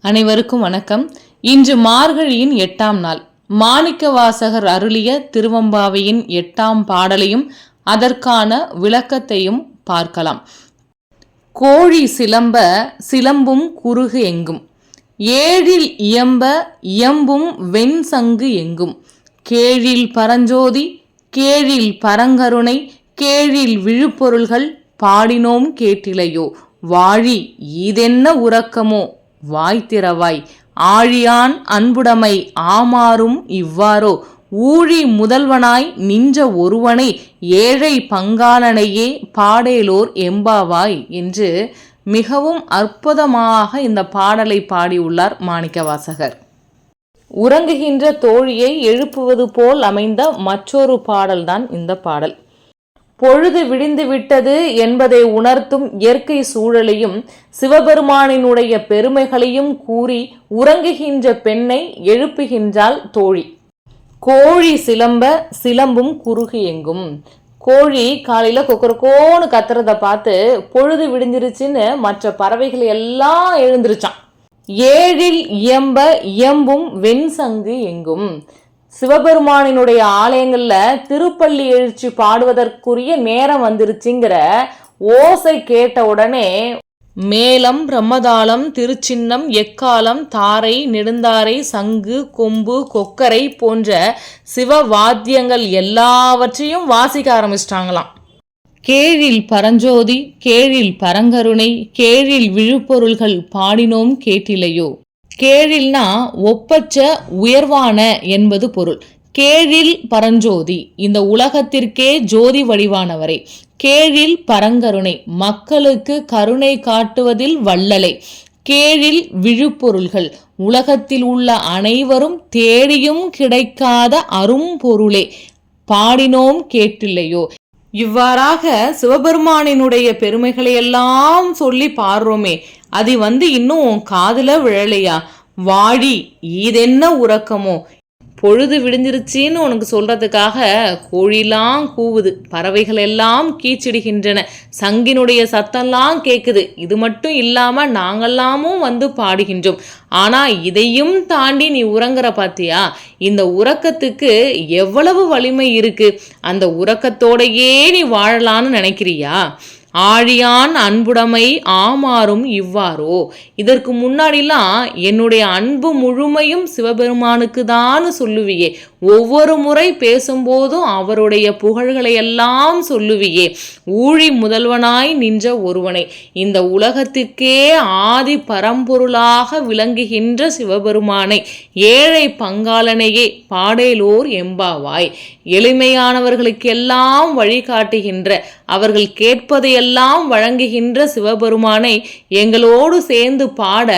அனைவருக்கும் வணக்கம். இன்று மார்கழியின் எட்டாம் நாள். மாணிக்க வாசகர் அருளிய திருவம்பாவையின் எட்டாம் பாடலையும் அதற்கான விளக்கத்தையும் பார்க்கலாம். கோழி சிலம்ப சிலம்பும் குறுகு எங்கும். ஏழில் இயம்ப இயம்பும் வெண்சங்கு எங்கும். கேழில் பரஞ்சோதி கேழில் பரங்கருணை கேழில் விழுப்பொருள்கள் பாடினோம் கேட்டிலையோ. வாழி இதென்ன உறக்கமோ? வாய்த்திரவாய் ஆழியான் அன்புடைமை ஆமாறும் இவ்வாறோ. ஊழி முதல்வனாய் நின்ற ஒருவனை ஏழை பங்காளனையே பாடேலோர் எம்பாவாய் என்று மிகவும் அற்புதமாக இந்த பாடலை பாடியுள்ளார் மாணிக்கவாசகர். உறங்குகின்ற தோழியை எழுப்புவது போல் அமைந்த மற்றொரு பாடல்தான் இந்த பாடல். பொழுது விடிந்து விட்டது என்பதை உணர்த்தும் இயற்கை சூழலையும் சிவபெருமானினுடைய பெருமைகளையும் கூறி உறங்குகின்ற பெண்ணை எழுப்புகின்றாள் தோழி. கோழி சிலம்ப சிலம்பும் குறுகு எங்கும். கோழி காலையில கொக்கரக்கோன்னு கத்துறத பார்த்து பொழுது விடிஞ்சிருச்சுன்னு மற்ற பறவைகள் எல்லாம் எழுந்திருச்சான். ஏழில் இயம்ப இயம்பும் வெண்சங்கு எங்கும். சிவபெருமானினுடைய ஆலயங்களில் திருப்பள்ளி எழுச்சி பாடுவதற்குரிய நேரம் வந்துருச்சுங்கிற ஓசை கேட்ட உடனே மேலம் பிரம்மதாளம் திருச்சின்னம் எக்காலம் தாரை நெடுந்தாரை சங்கு கொம்பு கொக்கரை போன்ற சிவ வாத்தியங்கள் எல்லாவற்றையும் வாசிக்க ஆரம்பிச்சிட்டாங்களாம். கேழில் பரஞ்சோதி கேழில் பரங்கருணை கேழில் விழுப்பொருள்கள் பாடினோம் கேட்டிலையோ. கேழில்னா ஒப்பற்ற உயர்வான என்பது பொருள். கேழில் பரஞ்சோதி இந்த உலகத்திற்கே ஜோதி வடிவானவரே. கேழில் பரங்கருணை மக்களுக்கு கருணை காட்டுவதில் வள்ளலை. கேழில் விழுப்பொருள்கள் உலகத்தில் உள்ள அனைவரும் தேடியும் கிடைக்காத அரும்பொருளே. பாடினோம் கேட்டில்லையோ இவ்வாறாக சிவபெருமானினுடைய பெருமைகளை எல்லாம் சொல்லி பாடுறோமே. அது வந்து இன்னும் காதல விழலையா? வாடி இதென்ன உறக்கமோ? பொழுது விடிஞ்சிருச்சின்னு உனக்கு சொல்றதுக்காக கோழிலாம் கூவுது. பறவைகள் எல்லாம் கீச்சிடுகின்றன. சங்கினுடைய சத்தம்லாம் கேட்குது இது மட்டும் இல்லாம நாங்கள்லாமும் வந்து பாடுகின்றோம். ஆனா இதையும் தாண்டி நீ உறங்குற பாத்தியா? இந்த உறக்கத்துக்கு எவ்வளவு வலிமை இருக்கு? அந்த உறக்கத்தோடையே நீ வாழலான்னு நினைக்கிறியா? ஆழியான் அன்புடைமை ஆமாறும் இவ்வாறோ? இதற்கு முன்னாடிலாம் என்னுடைய அன்பு முழுமையும் சிவபெருமானுக்கு தான் சொல்லுவியே. ஒவ்வொரு முறை பேசும்போதும் அவருடைய புகழ்களை எல்லாம் சொல்லுவியே. ஊழி முதல்வனாய் நின்ற ஒருவனை இந்த உலகத்துக்கே ஆதி பரம்பொருளாக விளங்குகின்ற சிவபெருமானை ஏழை பங்காளனையே பாடேலோர் எம்பாவாய். எளிமையானவர்களுக்கெல்லாம் வழிகாட்டுகின்ற அவர்கள் கேட்பதையெல்லாம் எல்லாம் வழங்குகின்ற சிவபெருமானை எங்களோடு சேர்ந்து பாட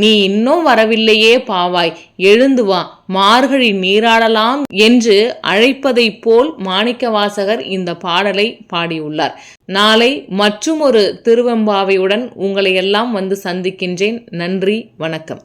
நீ இன்னும் வரவில்லையே பாவாய். எழுந்து வா மார்கழி நீராடலாம் என்று அழைப்பதைப் போல் மாணிக்கவாசகர் இந்த பாடலை பாடியுள்ளார். நாளை மற்றும் ஒரு திருவெம்பாவையுடன் உங்களை எல்லாம் வந்து சந்திக்கின்றேன். நன்றி வணக்கம்.